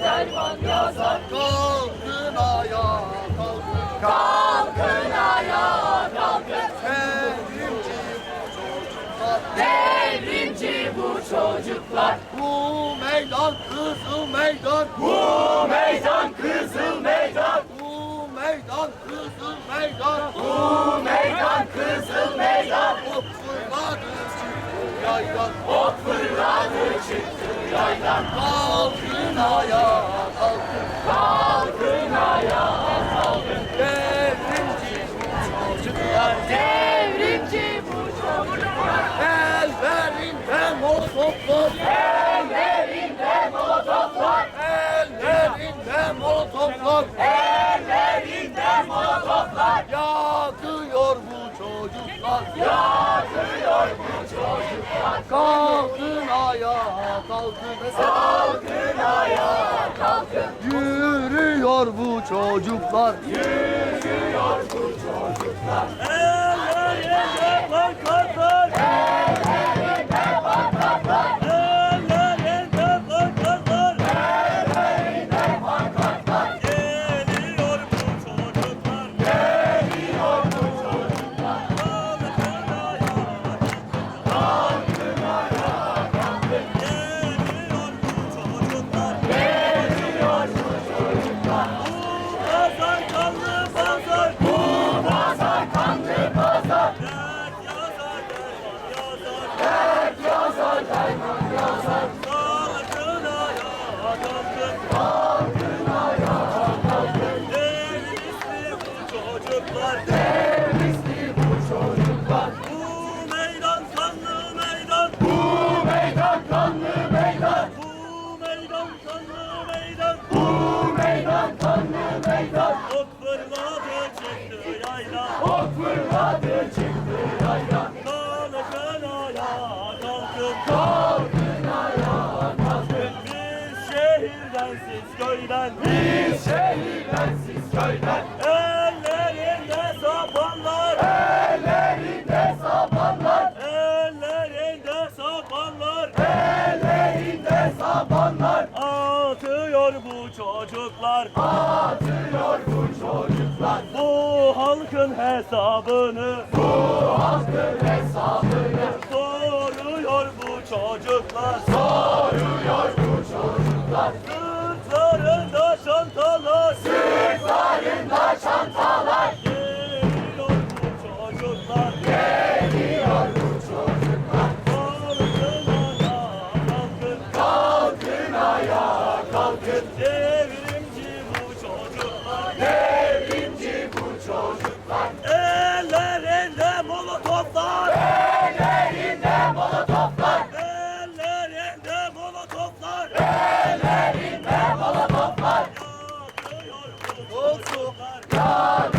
derman derman yazar. Kalkın ayağa kalkın. Kalkın ayağa kalkın. Devrimci bu çocuklar. Devrimci bu çocuklar. Bu meydan kızıl meydan. Bu meydan kızıl meydan. Bu meydan kızıl meydan. Bu meydan kızıl meydan. Ok fırladı çıktı yaydan. Ok fırladı çıktı yaydan. Kalkın ayağa kalkın. Kalkın ayağa. Devrimci bu çocuklar. Devrimci bu çocuklar. Ellerinde molotoflar. Ellerinde molotoflar. Ellerinde molotoflar. Ellerinde molotoflar. Yakıyor bu Yakıyor bu çocuklar. Kalkın ayağa kalkın. Kalkın ayağa kalkın. Yürüyor bu çocuklar. Yürüyor bu çocuklar. Çıktı Atıyor bu çocuklar. Atıyor bu çocuklar. Bu halkın hesabını. Bu halkın hesabını Soruyor bu çocuklar. soruyor bu çocuklar. Sırtlarında çantalar. Sırtlarında çantalar. Bu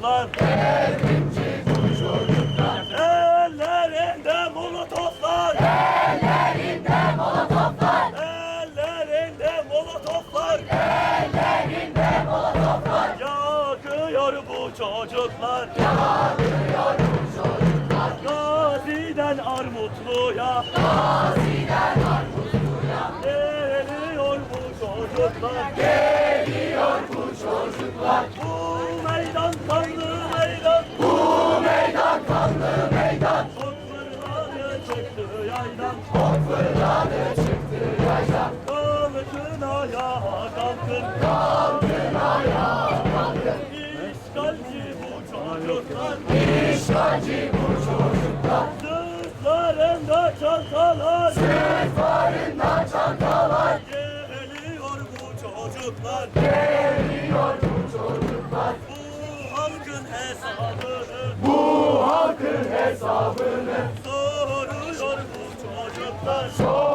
çocuklar. Bu çocuklar. Ellerinde molotoflar. Ellerinde molotoflar. Ellerinde molotoflar. Ellerinde molotoflar. Yakıyor bu çocuklar. Yanıyor bu çocuklar. Gaziden Armutlu'ya. Gaziden Armutlu'ya. Geliyor bu çocuklar. Geliyor bu çocuklar. Bu kalkın. Kalkın ayağa kalkın. İşgalci bu çocuklar. İşgalci bu çocuklar. Sırtlarında çantalar. Sırtlarında çantalar. Geliyor bu çocuklar. Geliyor bu çocuklar. Bu halkın hesabını. Bu halkın hesabını. Soruyor bu çocuklar. Soruyor.